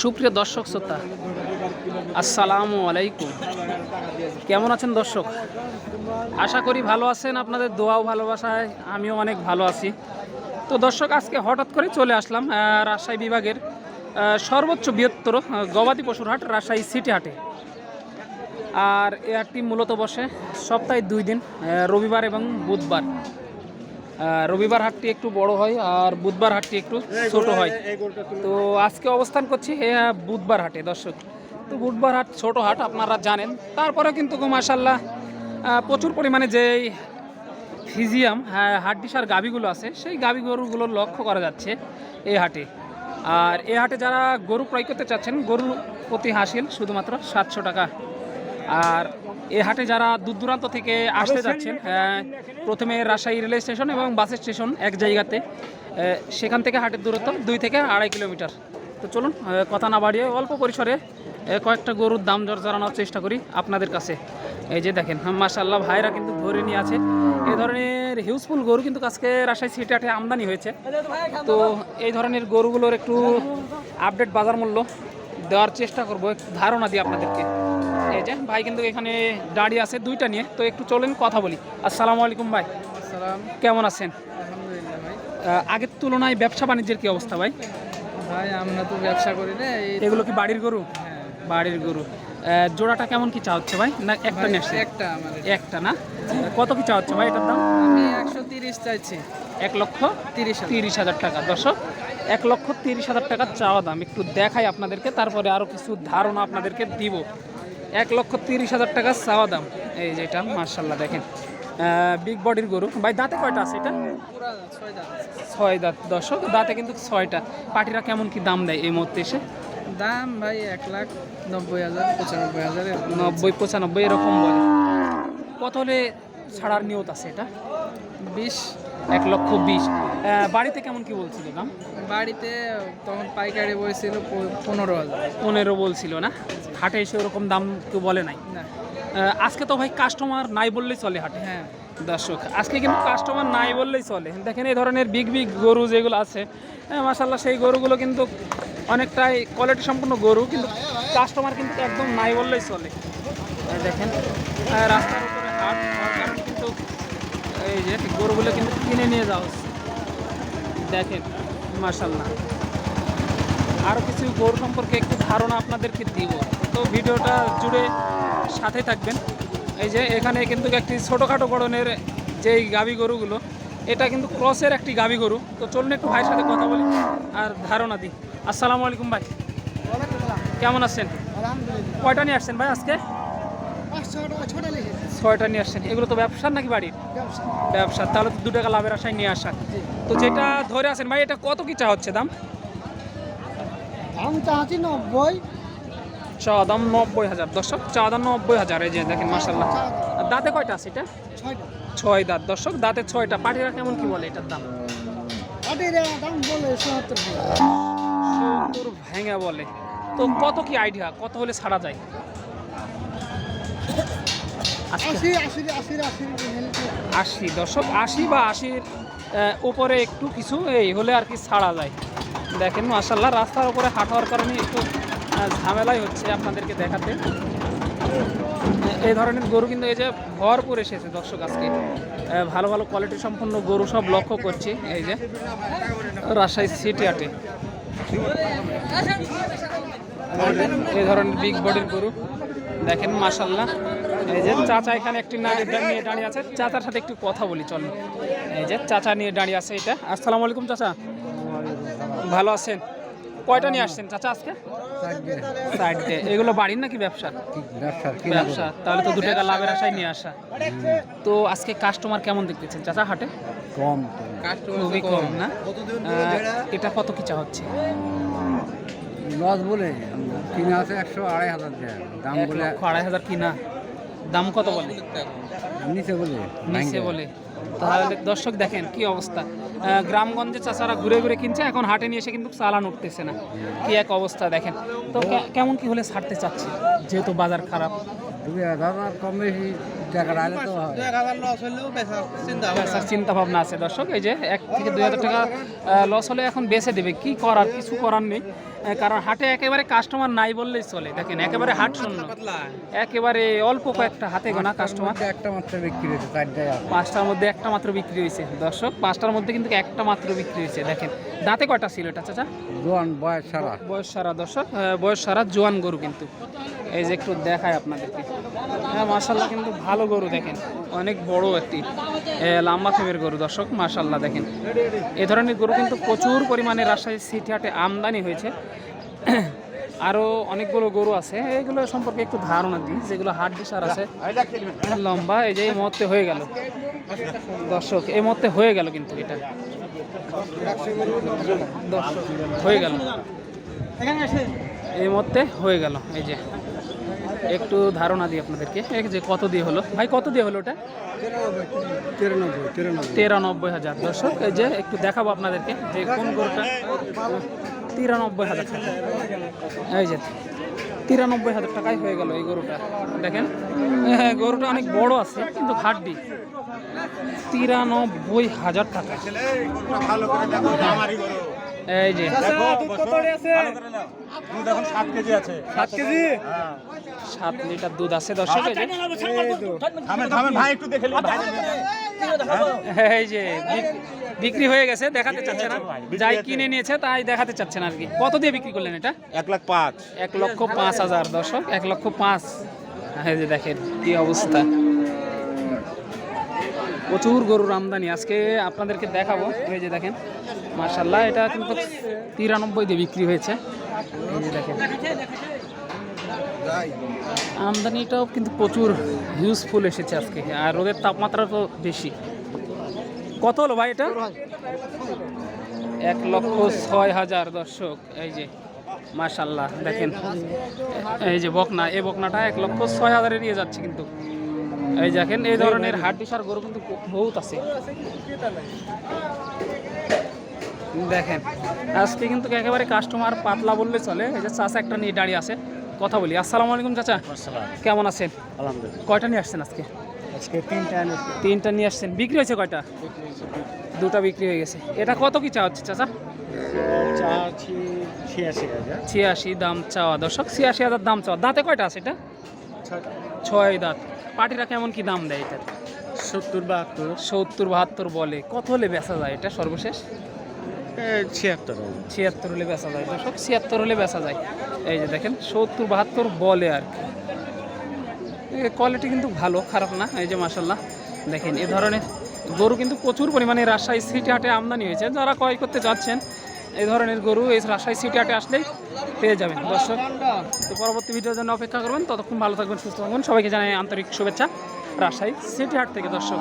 সুপ্রিয় দর্শক শ্রোতা, আসসালামু আলাইকুম। কেমন আছেন দর্শক? আশা করি ভালো আছেন, আপনাদের দোয়াও ভালোবাসায় আমিও অনেক ভালো আছি। তো দর্শক, আজকে হঠাৎ করে চলে আসলাম রাজশাহী বিভাগের সর্বোচ্চ বৃহত্তর গবাদি পশুর হাট, রাজশাহী সিটি হাটে। আর এ হাটটি মূলত বসে সপ্তাহে দুই দিন রবিবার এবং বুধবার। রবিবার হাটটি একটু বড় হয় আর বুধবার হাটটি একটু ছোট হয়। তো আজকে অবস্থান করছি এ, বুধবার হাটে দর্শক। তো বুধবার হাট ছোট হাট আপনারা জানেন। তারপরে কিন্তু মাসাল্লাহ প্রচুর পরিমাণে যে ফিজিয়াম হাড্ডিসার গাভিগুলো আছে সেই গাভি গরুগুলো লক্ষ্য করা যাচ্ছে এই হাটে। আর এই হাটে যারা গরু ক্রয় করতে চাচ্ছেন গরু প্রতি হাসিল শুধুমাত্র সাতশো টাকা। আর এ হাটে যারা দূর দূরান্ত থেকে আসতে যাচ্ছেন প্রথমে রাজশাহী রেল স্টেশন এবং বাস স্টেশন এক জায়গাতে সেখান থেকে হাটের দূরত্ব দুই থেকে আড়াই কিলোমিটার। তো চলুন কথা না বাড়িয়ে অল্প পরিসরে কয়েকটা গরুর দাম দর জানানোর চেষ্টা করি আপনাদের কাছে। এই যে দেখেন মাসাল্লাহ ভাইরা কিন্তু ধরে নিয়ে আছে। এই ধরনের হিউজফুল গরু কিন্তু আজকে রাজশাহী সিটি হাটে আমদানি হয়েছে। তো এই ধরনের গরুগুলোর একটু আপডেট বাজার মূল্য দেওয়ার চেষ্টা করব একটু ধারণা দিই আপনাদেরকে। এই যে ভাই কিন্তু এখানে দাঁড়িয়ে আছে দুইটা নিয়ে তো একটু চলেন কথা বলি। আসসালামু আলাইকুম ভাই। কেমন আছেন? আগের তুলনায় ব্যবসা বাণিজ্যের কি অবস্থা ভাই? ভাই আমরা তো ব্যবসা করি না এগুলো কি বাড়ির গরু? হ্যাঁ, বাড়ির গরু। জোড়াটা কেমন কি চা হচ্ছে ভাই? না একটা নিয়ে একটা একটা না? কত কি চা হচ্ছে ভাই এটার দাম? আমি একশো তিরিশ চাইছি। এক লক্ষ তিরিশ তিরিশ হাজার টাকা। দর্শক এক লক্ষ তিরিশ হাজার টাকা চাওয়া দাম। একটু দেখাই আপনাদেরকে তারপরে আরও কিছু ধারণা আপনাদেরকে দিব। এক লক্ষ তিরিশ হাজার টাকা চাওয়া দাম। এই যেটা মার্শাল্লাহ দেখেন। বিগ বডির গরু। ভাই দাঁতে কয়টা আছে এটা? ছয় দাঁত দর্শক দাঁতে কিন্তু ছয়টা। পাটিরা কেমন কি দাম দেয় এই মুহূর্তে এসে? দাম ভাই এক লাখ নব্বই হাজার পঁচানব্বই হাজার নব্বই পঁচানব্বই এরকম বলে। কত হলে ছাড়ার নিয়ত আছে এটা? বিশ এক লক্ষ বিশ। বাড়িতে কেমন কি বলছিল দাম? বাড়িতে তখন পাইকারি বলছিল পনেরো হাজার। পনেরো বলছিল না? হাটে এসে ওরকম দাম কেউ বলে নাই। আজকে তো ভাই কাস্টমার নাই বললেই চলে হাটে। হ্যাঁ। দর্শক আজকে কিন্তু কাস্টমার নাই বললেই চলে। দেখেন এই ধরনের বিগ বিগ গরু যেগুলো আছে হ্যাঁ মাসাল্লাহ সেই গরুগুলো কিন্তু অনেকটাই কোয়ালিটি সম্পন্ন গরু কিন্তু কাস্টমার কিন্তু একদম নাই বললেই চলে। দেখেন রাস্তার উপরে হাট। এই যে গরুগুলো কিন্তু কিনে নিয়ে যাওয়া হচ্ছে। দেখেন মাসাল্লাহ আরও কিছু গরু সম্পর্কে একটু ধারণা আপনাদেরকে দিব। তো ভিডিওটা জুড়ে সাথে থাকবেন। এই যে এখানে কিন্তু একটি ছোটোখাটো গড়নের যেই গাভী গরুগুলো এটা কিন্তু ক্রসের একটি গাভী গরু। তো চলুন একটু ভাইয়ের সাথে কথা বলি আর ধারণা দিই। আসসালামু আলাইকুম ভাই। কেমন আছেন? কয়টা নিয়ে আসছেন ভাই আজকে পাঁচশো টাকা ছোটা লিখে ছয়টা নিয়ে আসছেন। এগুলো তো ব্যবসার নাকি বাড়ির ব্যবসা তাহলে তো দু টাকা লাভের আশায় নিয়ে আসা। তো যেটা ধরে আছেন ভাই এটা কত কি চা হচ্ছে দাম? নব্বই। চা দাম নব্বই হাজার। দর্শক চা দাম নব্বই হাজার। এই যে দেখেন মাসাল্লাহ দাঁতে কয়টা আছে এটা? ছয় দাঁত। দর্শক দাঁতে ছয়টা। পাটিরা কেমন কি বলে এটার দাম? দাম বলে সত্তর ভেঙে। বলে। তো কত কি আইডিয়া কত হলে ছাড়া যায়? আশি। দর্শক আশি বা আশির উপরে একটু কিছু এই হলে আর কি ছাড়া যায়। দেখেন মাসাল্লাহ রাস্তার উপরে হাঁটার কারণে একটু ঝামেলাই হচ্ছে আপনাদেরকে দেখাতে। এই ধরনের গরু কিন্তু এই যে ভরপুর এসেছে দর্শক আজকে। ভালো ভালো কোয়ালিটি সম্পন্ন গরু সব লক্ষ্য করছি এই যে রাজশাহী সিটি আটে এই ধরনের বিগ বডির গরু। দেখেন মাসাল্লাহ এই যে চাচা এখানে একটি নারী নিয়ে দাঁড়িয়ে আছে। চাচার সাথে একটু কথা বলি চল। এই যে চাচা নিয়ে দাঁড়িয়ে আছে এটা। আসসালামু আলাইকুম চাচা। ভালো আছেন? কয়টা নিয়ে আসছেন চাচা আজকে? সাইড এগুলো বাড়ির নাকি ব্যবসা? ব্যবসা। তাহলে তো দু টাকা লাভের আশায় নিয়ে আসা। তো আজকে কাস্টমার কেমন দেখতেছেন চাচা হাটে? কম খুবই কম না? এটা কত কি চা হচ্ছে? লস বলে কিনে আছে একশো আড়াই হাজার দাম বলে আড়াই হাজার কিনা। দাম কত বলে? নিচে বলে নিচে বলে। তাহলে দর্শক দেখেন কি অবস্থা। গ্রামগঞ্জে চাষারা ঘুরে ঘুরে কিনছে এখন হাটে নিয়ে এসে কিন্তু চালান উঠতেছে না। কি এক অবস্থা দেখেন। তো কেমন কি হলে ছাড়তে চাচ্ছে যেহেতু বাজার খারাপ? কম বেশি। টাকা রাখলে তো হয়। চিন্তা ভাবনা। আছে। দর্শক এই যে এক থেকে দুই হাজার টাকা লস হলে এখন বেচে দেবে। কি করার? কিছু করার নেই। কারণ হাটে একেবারে কাস্টমার নাই বললেই চলে। দেখেন একেবারে হাট শূন্য। একেবারে অল্প কয়েকটা হাতে গোনা কাস্টমার একটা মাত্র বিক্রি হয়েছে পাঁচটার মধ্যে একটা মাত্র বিক্রি হয়েছে। দর্শক পাঁচটার মধ্যে কিন্তু একটা মাত্র বিক্রি হয়েছে। দেখেন দাঁতে কয়টা ছিল এটা চাচা? জোয়ান বয়স সারা। বয়স সারা দর্শক। বয়স সারা জোয়ান গরু কিন্তু। এই যে একটু দেখায় আপনাদেরকে। হ্যাঁ মার্শাল্লাহ কিন্তু ভালো গরু দেখেন। অনেক বড় একটি লম্বা ফেমের গরু, দর্শক মার্শাল্লাহ দেখেন। এ ধরনের গরু কিন্তু প্রচুর পরিমাণে রাজশাহী সিটি হাটে আমদানি হয়েছে। আরও অনেকগুলো গরু আছে, এগুলো সম্পর্কে একটু ধারণা দিই, যেগুলো হাট দিশার আছে। লম্বা, এই যে এই মুহূর্তে হয়ে গেল। দর্শক, এই মুহূর্তে হয়ে গেল কিন্তু এটা। দর্শক, হয়ে গেল। এই মুহূর্তে হয়ে গেল, এই যে। একটু ধারণা দিই আপনাদেরকে। এই যে কত দিয়ে হলো? ভাই, কত দিয়ে হলো ওটা? তিরানব্বই হাজার। দর্শক, এই যে একটু দেখাবো আপনাদেরকে যে কোন গরুটা। তিরানব্বই হাজার টাকা। এই যে তিরানব্বই হাজার টাকাই হয়ে গেল এই গরুটা। দেখেন হ্যাঁ গরুটা অনেক বড় আছে, কিন্তু হাড্ডি। তিরানব্বই হাজার টাকা। এই যে সাত লিটার দুধ আছে দর্শক এই যে এই যে বিক- বিক্রি হয়ে গেছে দেখাতে চাচ্ছে না যাই কিনে নিয়েছে তাই দেখাতে চাচ্ছে না আর কি কত দিয়ে বিক্রি করলেন এটা এক লাখ পাঁচ এক লক্ষ পাঁচ হাজার দর্শক এক লক্ষ পাঁচ এই যে দেখেন কি অবস্থা প্রচুর গরুর আমদানি। আজকে আপনাদেরকে দেখাবো। এই যে দেখেন মার্শাল্লাহ এটা কিন্তু তিরানব্বই দিয়ে বিক্রি হয়েছে। এই যে দেখেন, আমদানিটাও কিন্তু প্রচুর ইউজফুল এসেছে আজকে। আর রোদের তাপমাত্রা তো বেশি। কত হলো ভাই এটা? এক লক্ষ ছয় হাজার দর্শক। এই যে মাশাল্লাহ দেখেন, এই যে বকনা, এই বকনাটা এক লক্ষ ছয় হাজারে নিয়ে যাচ্ছে কিন্তু। এই দেখেন এই ধরনের হাট বিশার গরু কিন্তু বহুত আছে। দেখেন আজকে কিন্তু একেবারে কাস্টমার পাতলা বললে চলে। এই যে চাচা একটা নিয়ে দাঁড়িয়ে আছে কথা বলি। আসসালামু আলাইকুম চাচা। কেমন আছেন? আলহামদুলিল্লাহ। কয়টা নিয়ে আসছেন আজকে? আজকে তিনটা তিনটা নিয়ে আসছেন। বিক্রি হয়েছে কয়টা? দুটা। বিক্রি হয়ে গেছে। এটা কত কি চা হচ্ছে চাচা? ছিয়াশি দাম চাওয়া। দর্শক ছিয়াশি হাজার দাম চাওয়া। দাঁতে কয়টা আছে এটা? ছয় দাঁত। পাটিরা কেমন কি দাম দেয় এটা সত্তর বাহাত্তর। সত্তর বাহাত্তর বলে। কত হলে বেচা যায় এটা সর্বশেষ? ছিয়াত্তর ছিয়াত্তর হলে বেচা যায়। সব ছিয়াত্তর হলে বেচা যায়। এই যে দেখেন সত্তর বাহাত্তর বলে আর কি। কোয়ালিটি কিন্তু ভালো খারাপ না। এই যে মাসাল্লাহ দেখেন এ ধরনের গরু কিন্তু প্রচুর পরিমাণে রাজশাহী সিটি হাটে আমদানি হয়েছে। যারা ক্রয় করতে যাচ্ছেন এই ধরনের গরু, এই রাজশাহী সিটি হাটে আসলেই পেয়ে যাবেন। দর্শক, তো পরবর্তী ভিডিওর জন্য অপেক্ষা করবেন। ততক্ষণ ভালো থাকবেন, সুস্থ থাকবেন। সবাইকে জানাই আন্তরিক শুভেচ্ছা রাজশাহী সিটি হাট থেকে। দর্শক